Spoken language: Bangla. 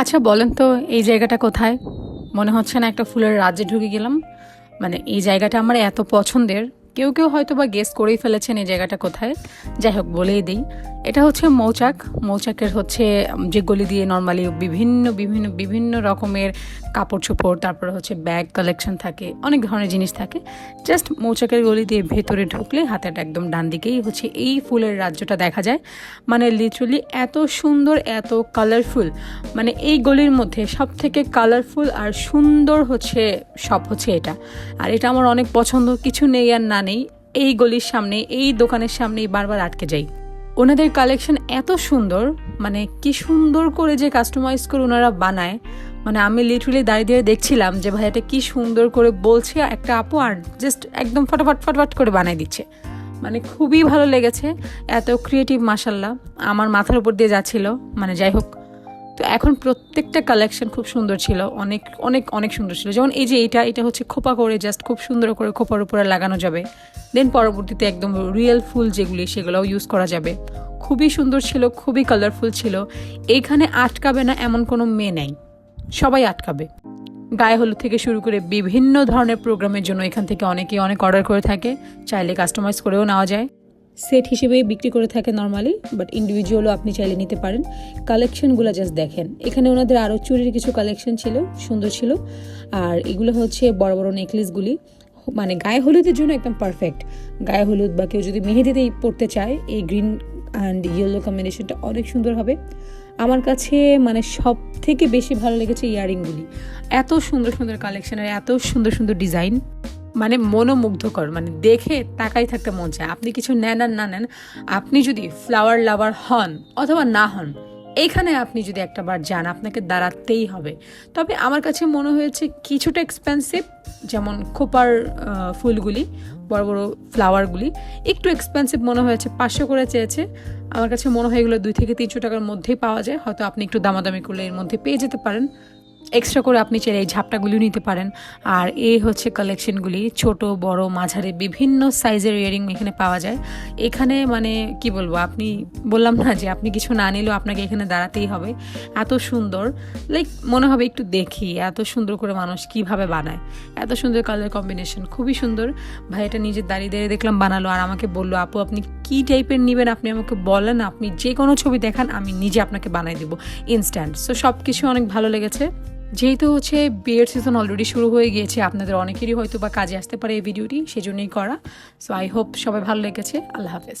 আচ্ছা বলেন তো, এই জায়গাটা কোথায়? মনে হচ্ছে না একটা ফুলের রাজ্যে ঢুকে গেলাম। মানে এই জায়গাটা আমার এত পছন্দের। কেউ কেউ হয়তো বা গেস করেই ফেলেছেন এই জায়গাটা কোথায়। যাই হোক, বলেই দিই। এটা হচ্ছে মৌচাক। মৌচাকের হচ্ছে যে গলি দিয়ে নর্মালি বিভিন্ন বিভিন্ন বিভিন্ন রকমের কাপড় চোপড় তারপরে হচ্ছে ব্যাগ কালেকশন থাকে, অনেক ধরনের জিনিস থাকে। জাস্ট মৌচাকের গলি দিয়ে ভেতরে ঢুকলে হাতের একদম ডান দিকেই হচ্ছে এই ফুলের রাজ্যটা দেখা যায়। মানে লিটারালি এত সুন্দর, এত কালারফুল মানে এই গলির মধ্যে সব থেকে কালারফুল আর সুন্দর হচ্ছে, সব হচ্ছে এটা। আর এটা আমার অনেক পছন্দ, কিছু নেই আর না নেই, এই গলির সামনে, এই দোকানের সামনেই বারবার আটকে যাই। ওনাদের কালেকশন এত সুন্দর মানে কি সুন্দর করে যে কাস্টমাইজ করে ওনারা বানায়। মানে আমি লিটারালি দাঁড়িয়ে দাঁড়িয়ে দেখছিলাম যে ভাই এটা কি সুন্দর করে বলছে, একটা আপু আর জাস্ট একদম ফটাফট ফটাফট করে বানাই দিচ্ছে। মানে খুবই ভালো লেগেছে, এত ক্রিয়েটিভ মাসাল্লাহ আমার মাথার উপর দিয়ে যাচ্ছিল মানে যাই হোক তো এখন প্রত্যেকটা কালেকশন খুব সুন্দর ছিল। অনেক অনেক অনেক সুন্দর ছিল। যেমন এই যে এটা এটা হচ্ছে খোপা করে জাস্ট খুব সুন্দর করে খোপার উপরে লাগানো যাবে। দেন পরবর্তীতে একদম রিয়েল ফুল যেগুলি, সেগুলোও ইউজ করা যাবে। খুবই সুন্দর ছিল, খুবই কালারফুল ছিল। এইখানে আটকাবে না এমন কোনো মেয়ে নেই। সবাই আটকাবে। গায়ে হলুদ থেকে শুরু করে বিভিন্ন ধরনের প্রোগ্রামের জন্য এখান থেকে অনেকে অনেক অর্ডার করে থাকে। চাইলে কাস্টমাইজ করেও নেওয়া যায়। সেট হিসেবেই বিক্রি করে থাকে নর্মালি বাট ইন্ডিভিজুয়ালও আপনি চাইলে নিতে পারেন। কালেকশনগুলো জাস্ট দেখেন। এখানে ওনাদের আরও চুরির কিছু কালেকশন ছিল, সুন্দর ছিল। আর এগুলো হচ্ছে বড় বড় নেকলেসগুলি মানে গায়ে হলুদের জন্য একদম পারফেক্ট গায়ে হলুদ বা কেউ যদি মেহেদিতেই পড়তে চায়, এই গ্রিন অ্যান্ড ইয়েলো কম্বিনেশনটা অনেক সুন্দর হবে। আমার কাছে মানে সব থেকে বেশি ভালো লেগেছে ইয়ারিংগুলি। এত সুন্দর সুন্দর কালেকশনের এত সুন্দর সুন্দর ডিজাইন মানে মনোমুগ্ধকর মানে দেখে তাকাই থাকতে মন চায়। আপনি কিছু নেন আর না নেন, আপনি যদি ফ্লাওয়ার লাভার হন অথবা না হন এইখানে আপনি যদি একটা বার যান, আপনাকে দাঁড়াতেই হবে। তবে আমার কাছে মনে হয়েছে কিছুটা এক্সপেন্সিভ যেমন খোপার ফুলগুলি, বড় বড় ফ্লাওয়ারগুলি একটু এক্সপেন্সিভ মনে হয়েছে, পাঁচশো করে চেয়েছে। আমার কাছে মনে হয় এগুলো দুই থেকে তিনশো টাকার মধ্যেই পাওয়া যায়, হয়তো আপনি একটু দামাদামি করলে এর মধ্যে পেয়ে যেতে পারেন। এক্সট্রা করে আপনি চাইলে এই ঝাপটাগুলিও নিতে পারেন। আর এই হচ্ছে কালেকশনগুলি ছোট, বড়, মাঝারি, বিভিন্ন সাইজের ইয়ারিং এখানে পাওয়া যায়। এখানে মানে কি বলব, আপনি বললাম না যে আপনি কিছু না নিলেও আপনাকে এখানে দাঁড়াতেই হবে। এত সুন্দর লাইক মনে হবে একটু দেখি এত সুন্দর করে মানুষ কীভাবে বানায়। এত সুন্দর কালার কম্বিনেশন খুবই সুন্দর। ভাই, এটা নিজের দাঁড়িয়ে দাঁড়িয়ে দেখলাম বানালো আর আমাকে বলল, আপু, আপনি কি টাইপের নেবেন? আপনি আমাকে বলেন, আপনি যে কোনো ছবি দেখান, আমি নিজে আপনাকে বানাই দেবো ইনস্ট্যান্ট সো সব কিছু অনেক ভালো লেগেছে। যেহেতু হচ্ছে বিয়ের সিজন অলরেডি শুরু হয়ে গিয়েছে, আপনাদের অনেকেরই হয়তো বা কাজে আসতে পারে এই ভিডিওটি সেজন্যই করা। সো আই হোপ সবাই ভালো লেগেছে। আল্লাহ হাফেজ।